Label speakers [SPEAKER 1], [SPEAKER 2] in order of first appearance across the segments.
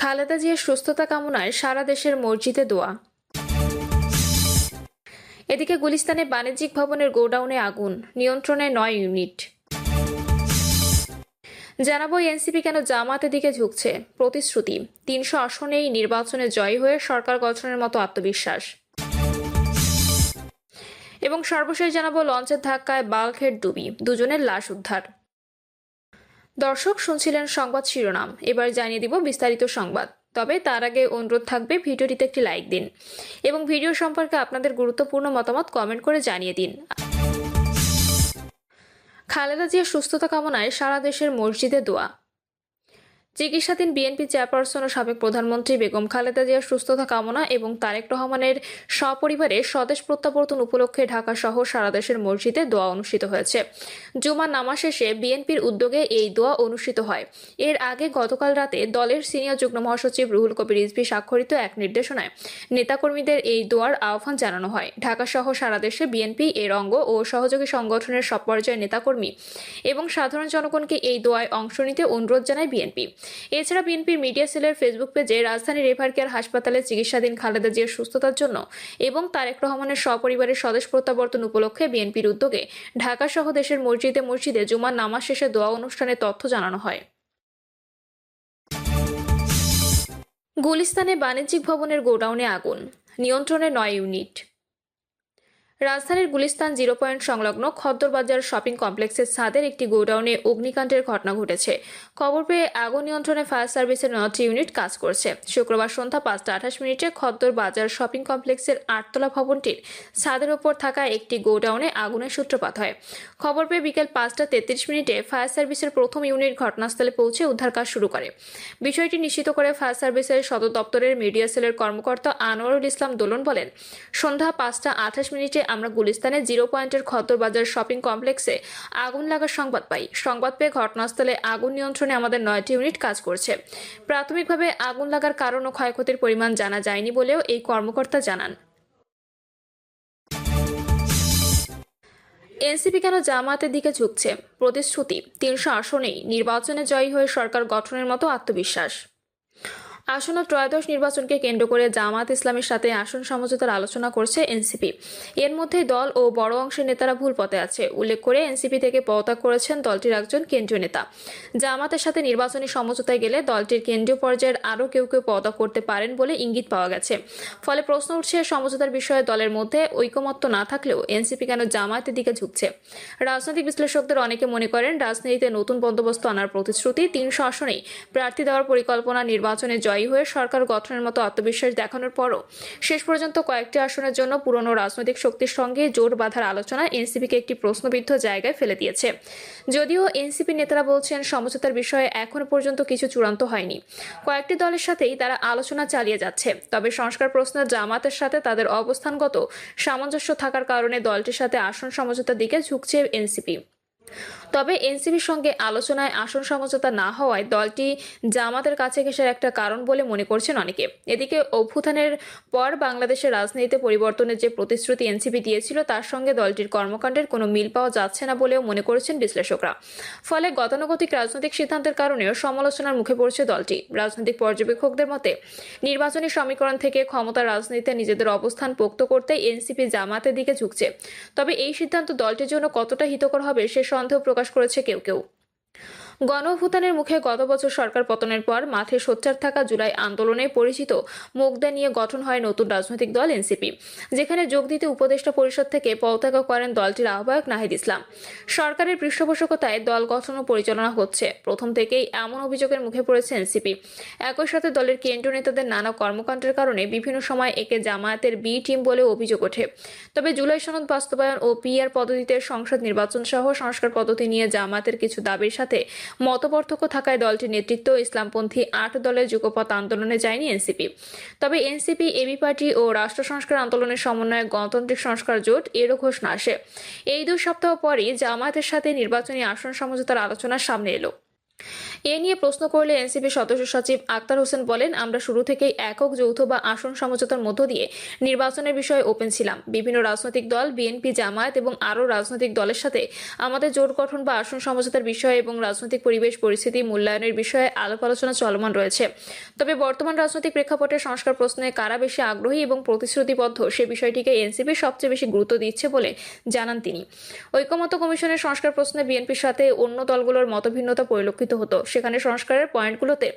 [SPEAKER 1] খালেদা জিয়ার সুস্থতা কামনায় সারা দেশের মসজিদে দোয়া। এদিকে গুলিস্তানে বাণিজ্যিক ভবনের গোডাউনে আগুন, নিয়ন্ত্রণে নয় ইউনিট। জানাব এনসিপি কেন জামাতের দিকে ঝুঁকছে? প্রতিশ্রুতি। তিনশো আসনেই নির্বাচনে জয়ী হয়ে সরকার গঠনের মতো আত্মবিশ্বাস। এবং সর্বশেষ জানাব লঞ্চের ধাক্কায় বাল্কহেড ডুবি, দুজনের লাশ উদ্ধার। দর্শক শুনছিলেন সংবাদ শিরোনাম। এবার জানিয়ে দিব বিস্তারিত সংবাদ। তবে তার আগে অনুরোধ থাকবে ভিডিওটিতে একটি লাইক দিন এবং ভিডিও সম্পর্কে আপনাদের গুরুত্বপূর্ণ মতামত কমেন্ট করে জানিয়ে দিন। খালেদা জিয়া সুস্থতা কামনায় সারা দেশের মসজিদে দোয়া। চিকিৎসাধীন বিএনপি চেয়ারপারসন ও সাবেক প্রধানমন্ত্রী বেগম খালেদা জিয়ার সুস্থতা কামনা এবং তারেক রহমানের সপরিবারে স্বদেশ প্রত্যাবর্তন উপলক্ষে ঢাকা সহ সারা দেশের মসজিদে দোয়া অনুষ্ঠিত হয়েছে। জুমার নামাজ শেষে বিএনপির উদ্যোগে এই দোয়া অনুষ্ঠিত হয়। এর আগে গতকাল রাতে দলের সিনিয়র যুগ্ম মহাসচিব রুহুল কবির রিজভি স্বাক্ষরিত এক নির্দেশনায় নেতাকর্মীদের এই দোয়ার আহ্বান জানানো হয়। ঢাকা সহ সারা দেশে বিএনপি, এর অঙ্গ ও সহযোগী সংগঠনের সব পর্যায়ের নেতাকর্মী এবং সাধারণ জনগণকে এই দোয়ায় অংশ নিতে অনুরোধ জানায় বিএনপি। এছাড়া বিএনপির মিডিয়া সেলের ফেসবুক পেজে রাজধানীর রেভার কেয়ার হাসপাতালে চিকিৎসাধীন খালেদা জিয়ার সুস্থতার জন্য এবং তারেক রহমানের সপরিবারের স্বদেশ প্রত্যাবর্তন উপলক্ষে বিএনপির উদ্যোগে ঢাকা সহ দেশের মসজিদে মসজিদে জুমার নামাজ শেষে দোয়া অনুষ্ঠানের তথ্য জানানো হয়। গুলিস্তানে বাণিজ্যিক ভবনের গোডাউনে আগুন, নিয়ন্ত্রণে নয় ইউনিট। রাজধানীর গুলিস্তান জিরো পয়েন্ট সংলগ্ন খদ্দরবাজার শপিং কমপ্লেক্সের ছাদের একটি গোডাউনে অগ্নিকাণ্ডের ঘটনা ঘটেছে। খবর পেয়ে আগুন নিয়ন্ত্রণে ফায়ার সার্ভিসের নটি ইউনিট কাজ করছে। শুক্রবার সন্ধ্যা পাঁচটা আঠাশ মিনিটে খদ্দর বাজার শপিং কমপ্লেক্সের আটতলা ভবনটির ছাদের ওপর থাকা একটি গোডাউনে আগুনের সূত্রপাত হয়। খবর পেয়ে বিকেল পাঁচটা তেত্রিশ মিনিটে ফায়ার সার্ভিসের প্রথম ইউনিট ঘটনাস্থলে পৌঁছে উদ্ধার কাজ শুরু করে। বিষয়টি নিশ্চিত করে ফায়ার সার্ভিসের সদর দপ্তরের মিডিয়া সেলের কর্মকর্তা আনোয়ারুল ইসলাম দোলন বলেন, সন্ধ্যা পাঁচটা আঠাশ মিনিটে আমরা গুলিস্তানে জিরো পয়েন্টের খদ্দরবাজার শপিং কমপ্লেক্সে আগুন লাগার সংবাদ পাই। সংবাদ পেয়ে ঘটনাস্থলে আগুন নিয়ন্ত্রণে আমাদের নয়টি ইউনিট কাজ করছে। প্রাথমিকভাবে আগুন লাগার কারণ ও ক্ষয়ক্ষতির পরিমাণ জানা যায়নি বলেও এই কর্মকর্তা জানান। এনসিপি কেন জামাতের দিকে ঝুঁকছে? প্রতিশ্রুতি, তিনশো আসনেই নির্বাচনে জয়ী হয়ে সরকার গঠনের মতো আত্মবিশ্বাস। আসন্ন ত্রয়োদশ নির্বাচনকে কেন্দ্র করে জামাত ইসলামের সাথে আসন সমঝোতার আলোচনা করছে এনসিপি। এর মধ্যে দল ও বড় অংশের নেতারা ভুল পথে আছে। উল্লেখ করে এনসিপি থেকে পদত্যাগ করেছেন দলটির একজন কেন্দ্রীয় নেতা। জামাতের সাথে নির্বাচনী সমঝোতায় গেলে দলটির কেন্দ্রীয় পর্যায়ের আরও কেউ কেউ পদত্যাগ করতে পারেন বলে ইঙ্গিত পাওয়া গেছে। ফলে প্রশ্ন উঠছে, সমঝোতার বিষয়ে দলের মধ্যে ঐকমত্য না থাকলেও এনসিপি কেন জামায়াতের দিকে ঝুঁকছে? রাজনৈতিক বিশ্লেষকদের অনেকে মনে করেন, রাজনীতিতে নতুন বন্দোবস্ত আনার প্রতিশ্রুতি তিনশো আসনেই প্রার্থী দেওয়ার পরিকল্পনা নির্বাচনে জয় জয়ী হয়ে সরকার গঠনের মতো আত্মবিশ্বাস দেখানোর পরও শেষ পর্যন্ত কয়েকটি আসনের জন্য পুরনো রাজনৈতিক শক্তির সঙ্গে জোট বাঁধার আলোচনা এনসিপিকে একটি প্রশ্নবিদ্ধ জায়গায় ফেলে দিয়েছে। যদিও এনসিপি নেতারা বলছেন, সমঝোতার বিষয়ে এখনও পর্যন্ত কিছু চূড়ান্ত হয়নি। কয়েকটি দলের সাথেই তারা আলোচনা চালিয়ে যাচ্ছে। তবে সংস্কার প্রশ্ন জামাতের সাথে তাদের অবস্থানগত সামঞ্জস্য থাকার কারণে দলটির সাথে আসন সমঝোতার দিকে ঝুঁকছে এনসিপি। তবে এনসিপির সঙ্গে আলোচনায় আসন সমঝোতা না হওয়ায় দলটি জামাতের কাছে ঘেঁষার একটা কারণ বলে মনে করছেন অনেকে। এদিকে অভ্যুত্থানের পর বাংলাদেশের রাজনীতিতে পরিবর্তনের যে প্রতিশ্রুতি এনসিপি দিয়েছিল, তার সঙ্গে দলটির কর্মকাণ্ডের কোনো মিল পাওয়া যাচ্ছে না বলেও মনে করেছেন বিশ্লেষকরা। ফলে গতানুগতিক রাজনৈতিক সিদ্ধান্তের কারণেও সমালোচনার মুখে পড়ছে দলটি। রাজনৈতিক পর্যবেক্ষকদের মতে, নির্বাচনী সমীকরণ থেকে ক্ষমতার রাজনীতিতে নিজেদের অবস্থান পোক্ত করতে এনসিপি জামাতের দিকে ঝুঁকছে। তবে এই সিদ্ধান্ত দলটির জন্য কতটা হিতকর হবে সে সন্দেহ প্রকাশ করেছে কেউ কেউ। গণভূতানের মুখে গত বছর সরকার পতনের পর মাঠে সোচ্চার থাকা জুলাই আন্দোলনে পরিচিত মুগদা নিয়ে গঠন হয় নতুন রাজনৈতিক দল এনসিপি। যেখানে যোগ দিতে উপদেষ্টা পরিষদ থেকে পদত্যাগ করেন দলটির আহ্বায়ক নাহিদ ইসলাম। সরকারের পৃষ্ঠপোষকতায় দল গঠন ও পরিচালনা হচ্ছে। প্রথম থেকেই এমন অভিযোগের মুখে পড়েছে এনসিপি। একই সাথে দলের কেন্দ্রীয় নেতাদের নানা কর্মকাণ্ডের কারণে বিভিন্ন সময় একে জামায়াতের বি টিম বলে অভিযোগ ওঠে। তবে জুলাই সনদ বাস্তবায়ন ও পিআর পদ্ধতিতে সংসদ নির্বাচন সহ সংস্কার পদ্ধতি নিয়ে জামায়াতের কিছু দাবির সাথে মতপার্থক্য থাকায় দলটির নেতৃত্ব ইসলামপন্থী আট দলের যুগপথ আন্দোলনে যায়নি এনসিপি। তবে এনসিপি এবি পার্টি ও রাষ্ট্র সংস্কার আন্দোলনের সমন্বয়ে গণতান্ত্রিক সংস্কার জোট এরও ঘোষণা আসে। এই দুই সপ্তাহ পরই জামায়াতের সাথে নির্বাচনী আসন সমঝোতার আলোচনা সামনে এলো। এ নিয়ে প্রশ্ন করলে এনসিপি সদস্য সচিব আক্তার হোসেন বলেন, আমরা শুরু থেকেই একক যৌথ বা আসন সমঝোতার মধ্য দিয়ে নির্বাচনের বিষয়ে ওপেন ছিলাম। বিভিন্ন রাজনৈতিক দল বিএনপি জামায়াত এবং আরও রাজনৈতিক দলের সাথে আমাদের জোট গঠন বা আসন সমঝোতার বিষয়ে এবং রাজনৈতিক পরিবেশ, পরিস্থিতি, মূল্যায়নের বিষয়ে আলাপ আলোচনা চলমান রয়েছে। তবে বর্তমান রাজনৈতিক প্রেক্ষাপটে সংস্কার প্রশ্নে কারা বেশি আগ্রহী এবং প্রতিশ্রুতিবদ্ধ সে বিষয়টিকে এনসিপি সবচেয়ে বেশি গুরুত্ব দিচ্ছে বলে জানান তিনি। ঐকমত্য কমিশনের সংস্কার প্রশ্নে বিএনপির সাথে অন্য দলগুলোর মতভিন্নতা পরিলক্ষিত হতো। সেখানে সংস্কারের পয়েন্টগুলোতে।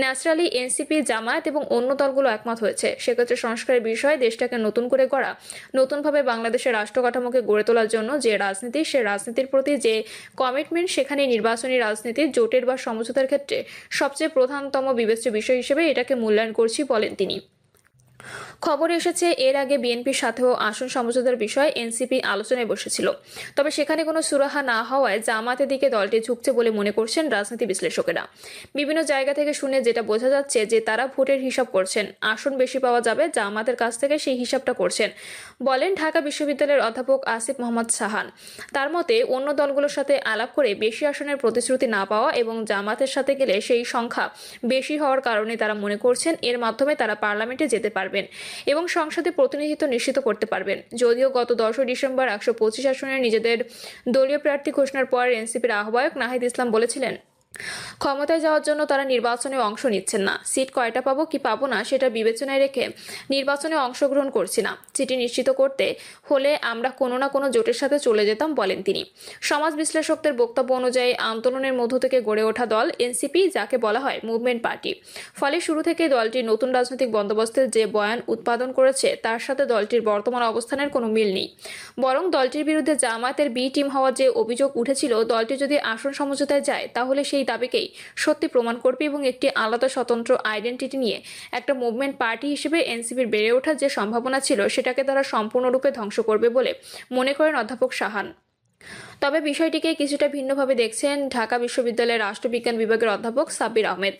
[SPEAKER 1] ন্যাচারালি এনসিপি, জামায়াত এবং অন্য দলগুলো একমত হয়েছে। সেক্ষেত্রে সংস্কারের বিষয়ে দেশটাকে নতুন করে গড়া, নতুনভাবে বাংলাদেশের রাষ্ট্র কাঠামোকে গড়ে তোলার জন্য যে রাজনীতি, সে রাজনীতির প্রতি যে কমিটমেন্ট সেখানে নির্বাচনী রাজনীতি, জোটের বা সমঝোতার ক্ষেত্রে সবচেয়ে প্রধানতম বিবেচ্য বিষয় হিসেবে এটাকে মূল্যায়ন করছি বলেন তিনি। খবর এসেছে, এর আগে বিএনপির সাথেও আসন সমঝোতার বিষয়ে এনসিপি আলোচনায় বসেছিল। তবে সেখানে কোনো সুরাহা না হওয়ায় জামাতের দিকে দলটি ঝুঁকছে বলে মনে করছেন রাজনীতি বিশ্লেষকেরা। বিভিন্ন জায়গা থেকে শুনে যেটা বোঝা যাচ্ছে যে তারা ভোটের হিসাব করছেন। আসন বেশি পাওয়া যাবে, জামাতের কাছ থেকে সেই হিসাবটা করছেন, বলেন ঢাকা বিশ্ববিদ্যালয়ের অধ্যাপক আসিফ মোহাম্মদ সাহান। তার মতে, অন্য দলগুলোর সাথে আলাপ করে বেশি আসনের প্রতিশ্রুতি না পাওয়া এবং জামাতের সাথে গেলে সেই সংখ্যা বেশি হওয়ার কারণে তারা মনে করছেন, এর মাধ্যমে তারা পার্লামেন্টে যেতে পারবেন এবং সংসদে প্রতিনিধিত্ব নিশ্চিত করতে পারবেন। যদিও গত দশই ডিসেম্বর একশো পঁচিশ আসনে নিজেদের দলীয় প্রার্থী ঘোষণার পর এনসিপির আহ্বায়ক নাহিদ ইসলাম বলেছিলেন ক্ষমতায় যাওয়ার জন্য তারা নির্বাচনে অংশ নিচ্ছেন না। সিট কয়টা পাবো, কি পাবো না, সেটা বিবেচনায় রেখে নির্বাচনে অংশগ্রহণ করছি না। সিটি নিশ্চিত করতে হলে আমরা কোনো না কোনো জোটের সাথে চলে যেতাম, বলেন তিনি। সমাজ বিশ্লেষকদের বক্তব্য অনুযায়ী আন্দোলনের মধ্য থেকে গড়ে ওঠা দল এনসিপি, যাকে বলা হয় মুভমেন্ট পার্টি। ফলে শুরু থেকে দলটি নতুন রাজনৈতিক বন্দোবস্তের যে বয়ান উৎপাদন করেছে, তার সাথে দলটির বর্তমান অবস্থানের কোনো মিল নেই। বরং দলটির বিরুদ্ধে জামায়াতের বি টিম হওয়ার যে অভিযোগ উঠেছিল, দলটি যদি আসন সমঝোতায় যায়, তাহলে সেই দাবিকেই সত্যি প্রমাণ করবে এবং একটি আলাদা স্বতন্ত্র আইডেন্টিটি নিয়ে একটা মুভমেন্ট পার্টি হিসেবে এনসিপির বেড়ে ওঠার যে সম্ভাবনা ছিল, সেটাকে তারা সম্পূর্ণরূপে ধ্বংস করবে বলে মনে করেন অধ্যাপক সাহান। তবে বিষয়টিকে কিছুটা ভিন্নভাবে দেখছেন ঢাকা বিশ্ববিদ্যালয়ের রাষ্ট্রবিজ্ঞান বিভাগের অধ্যাপক সাব্বির আহমেদ।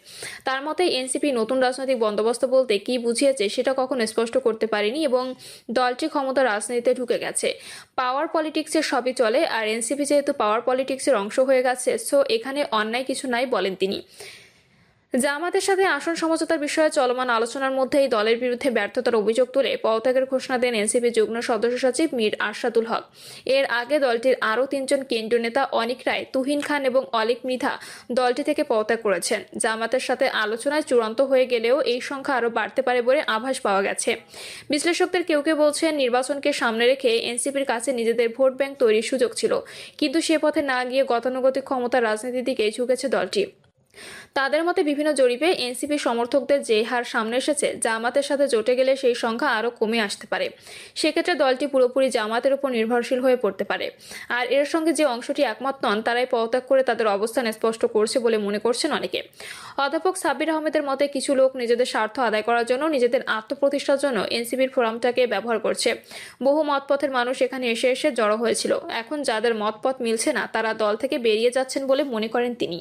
[SPEAKER 1] তার মতে, এনসিপি নতুন রাজনৈতিক বন্দোবস্ত বলতে কি বুঝিয়েছে সেটা কখনো স্পষ্ট করতে পারেনি এবং দলটি ক্ষমতা রাজনীতিতে ঢুকে গেছে। পাওয়ার পলিটিক্সের সবই চলে, আর এনসিপি যেহেতু পাওয়ার পলিটিক্সের অংশ হয়ে গেছে, সো এখানে অন্যায় কিছু নাই বলেন তিনি। জামাতের সাথে আসন সমঝোতার বিষয়ে চলমান আলোচনার মধ্যে এই দলের বিরুদ্ধে ব্যর্থতার অভিযোগ তুলে পদত্যাগের ঘোষণা দেন এনসিপি যুগ্ম সদস্য সচিব মীর আরশাদুল হক। এর আগে দলটির আরও তিনজন কেন্দ্রীয় নেতা অনিক রায়, তুহিন খান এবং অলিক মৃধা দলটি থেকে পদত্যাগ করেছেন। জামাতের সাথে আলোচনায় চূড়ান্ত হয়ে গেলেও এই সংখ্যা আরও বাড়তে পারে বলে আভাস পাওয়া গেছে। বিশ্লেষকদের কেউ কেউ বলছেন, নির্বাচনকে সামনে রেখে এনসিপির কাছে নিজেদের ভোট ব্যাংক তৈরির সুযোগ ছিল। কিন্তু সে পথে না গিয়ে গতানুগতিক ক্ষমতার রাজনীতির দিকে ঝুঁকেছে দলটি। তাদের মতে বিভিন্ন জরিপে এনসিপি সমর্থকদের যে হার সামনে এসেছে, জামাতের সাথে জোটে গেলে সেই সংখ্যা আরও কমে আসতে পারে। সেক্ষেত্রে দলটি পুরোপুরি জামাতের উপর নির্ভরশীল হয়ে পড়তে পারে। আর এর সঙ্গে যে অংশটি একমত নন, তারাই পদত্যাগ করে তাদের অবস্থান স্পষ্ট করছে বলে মনে করছেন অনেকে। অধ্যাপক সাব্বির আহমেদের মতে কিছু লোক নিজেদের স্বার্থ আদায় করার জন্য, নিজেদের আত্মপ্রতিষ্ঠার জন্য এনসিপির ফোরামটাকে ব্যবহার করছে। বহু মতপথের মানুষ এখানে এসে এসে জড়ো হয়েছিল। এখন যাদের মতপথ মিলছে না, তারা দল থেকে বেরিয়ে যাচ্ছেন বলে মনে করেন তিনি।